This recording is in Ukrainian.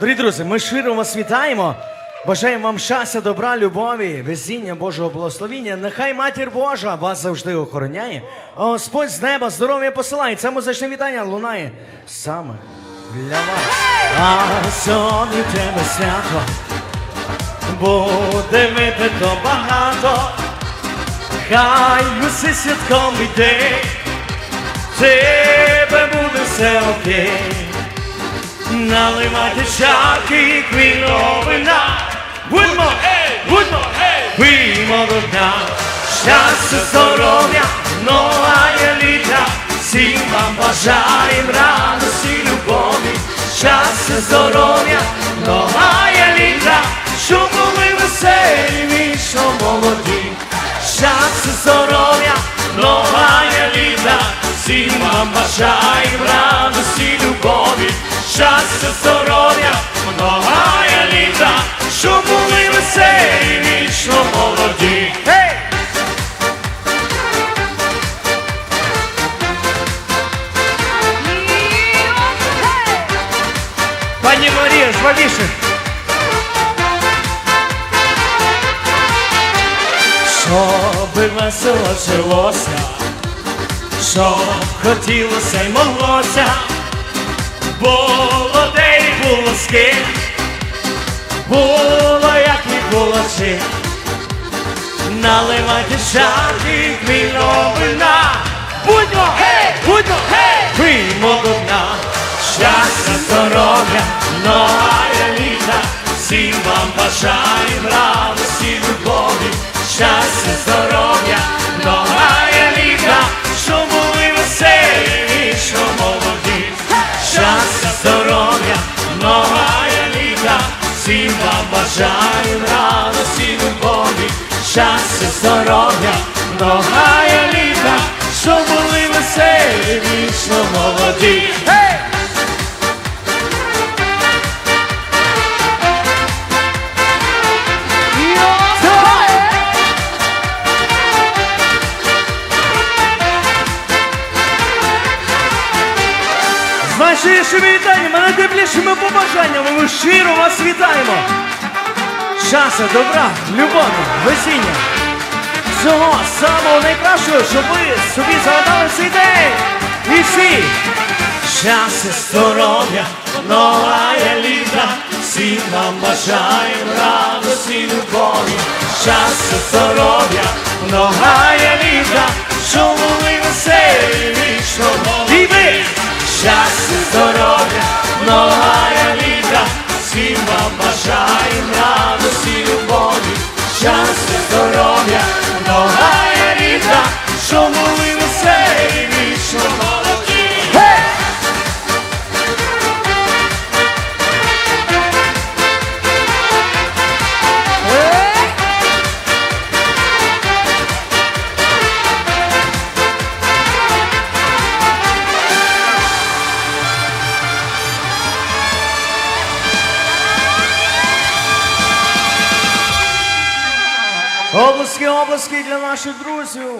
Дорогі друзі, ми щиро вас вітаємо. Бажаємо вам щастя, добра, любові, везіння, Божого благословіння. Нехай матір Божа вас завжди охороняє. Господь з неба здоров'я посилає. Це музичне вітання лунає саме для вас. А сьогодні тебе свято. Буде випито багато. Хай усе святком йде. Тебе буде все окей. Наливайте чарки, вино, вина. Будьмо, будьмо, пиймо до дна. Щастя, здоров'я, новая літа. Всім вам бажаєм радості, любові. Щастя, здоров'я, новая літа. Щоб були веселі, вічно молоді. Щастя, здоров'я, новая літа. Всім вам бажаєм радості, любові. Щастя, здоров'я, многая літа, щоб були веселі, вічно молоді. Hey! Пані Марія, жвавіше. Щоби весело жилося, щоб хотілося й моглося, де й було як ніколи чи. Наливайте шарки, віно, вина, будьмо, гей, будьмо, гей, пиймо до дна, щастя, здоров'я, новая літа, всім вам бажаєм радості, любові, щастя, здоров'я, бажаєм радості, любові, щастя, здоров'я, многая літа, щоб були веселі, вічно молоді. Hey! З найщирішими вітаннями, найтеплішими побажаннями ми щиро вас вітаємо. Щастя, добра, любові, весіння. Всього самого найкращого, щоб ви собі загадали цей день. І всі. Щастя, здоров'я, новая літа, всім вам бажаємо радості, любові. Щастя, здоров'я, многая літа, щоб були веселі, вічно І ви! Щастя, здоров'я, многая літа, всім вам бажаємо любові. Обласки, обласки для наших друзів.